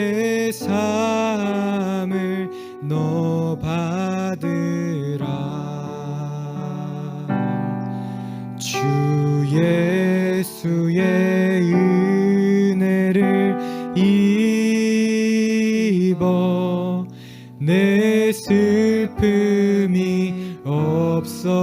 내 삶을 너 받으라. 주 예수의 은혜를 입어 내 슬픔이 없어지리.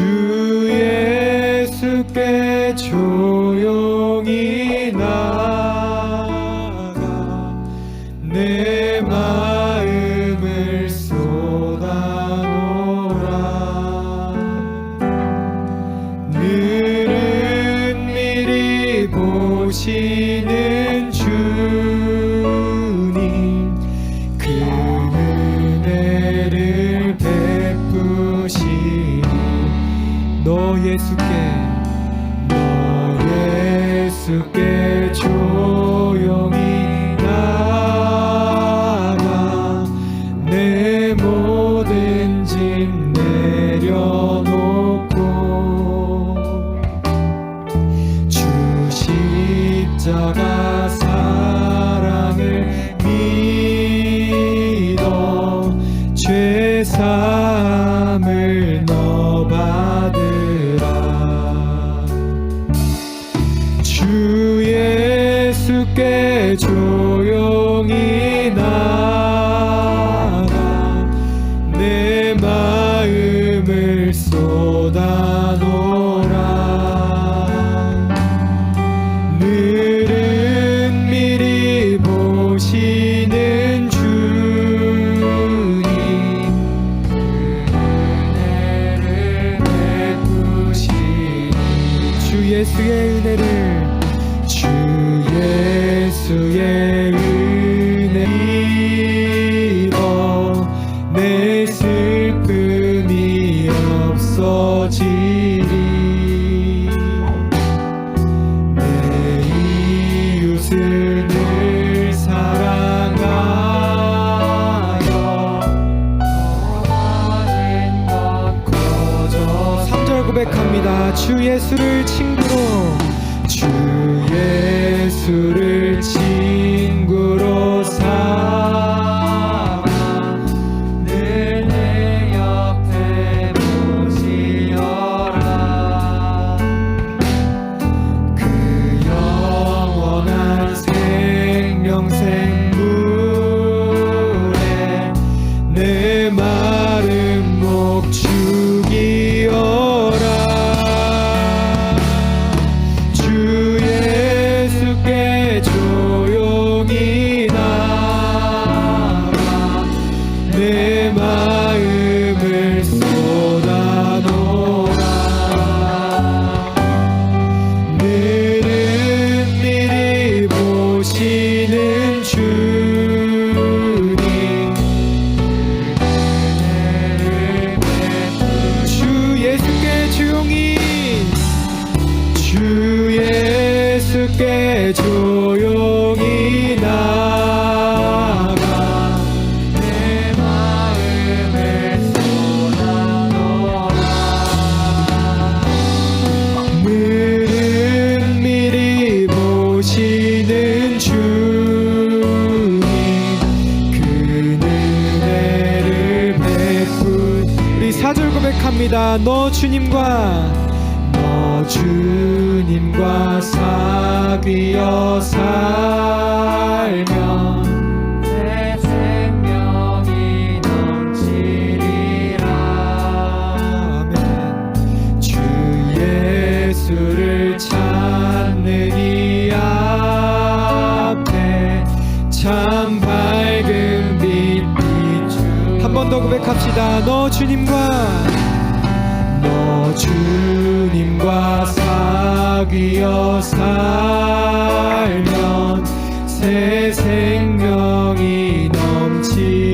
주 예수께 조용히 나가 내 마음을 쏟아놓라. 늘은 미리 보시는 주 너 예수께 너 예수께 조용히 나가 내 모든 짐 내려 주 예수께 조용히 зустрічі. 너 주님과 너 주님과 사귀어 살면 예수를 찾는 이 앞에 참 밝은 빛 한번 더 고백합시다. 너 주님과 주님과 사귀어 살면 새 생명이 넘치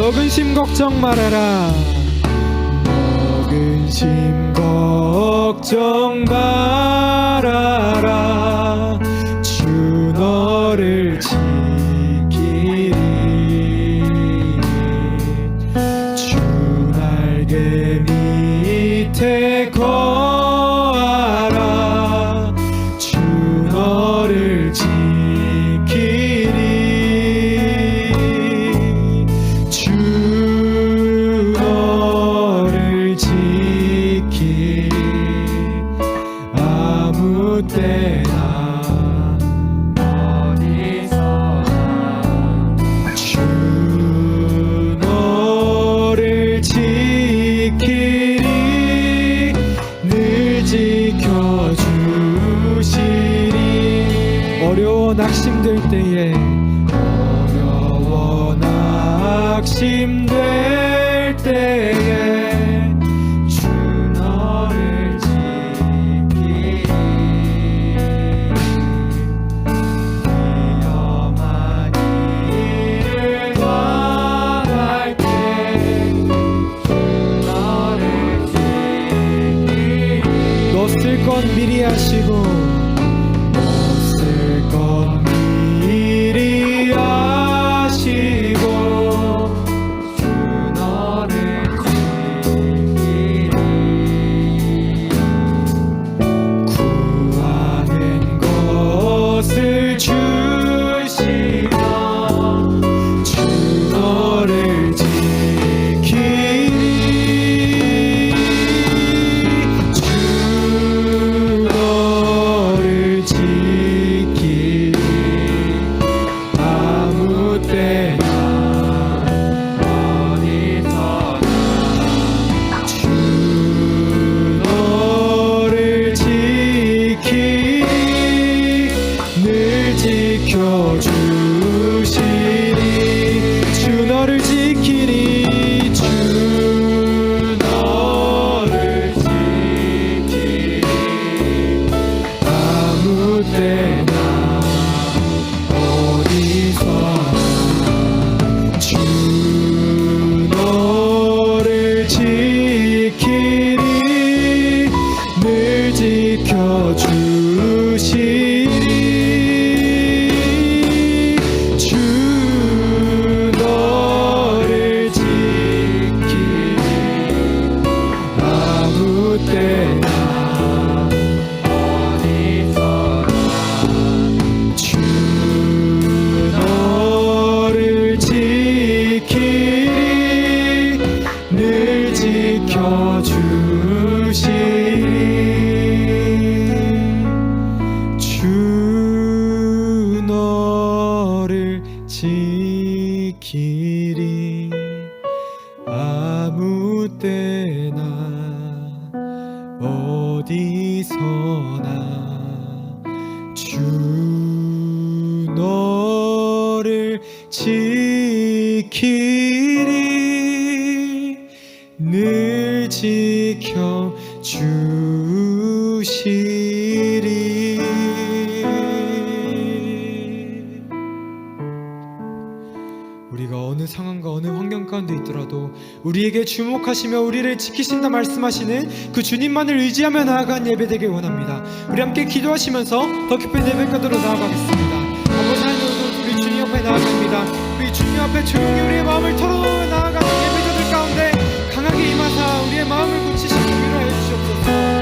먹은 심 걱정 말아라. 먹은 심 걱정 말 너를 지키리. 아무 때나 어디서나 주 너를 지키리. 늘 지켜 주시 환경과 어느 환경 가운데 있더라도 우리에게 주목하시며 우리를 지키신다 말씀하시는 그 주님만을 의지하며 나아간 예배 되길 원합니다. 우리 함께 기도하시면서 더 깊은 예배가도로 나아가겠습니다. 아버지 하나님 우리 주님 앞에 나아갑니다. 우리 주님 앞에 조용히 우리의 마음을 털어놓으며 나아가는 예배자들 가운데 강하게 임하사 우리의 마음을 고치시고 위로해 주시옵소서.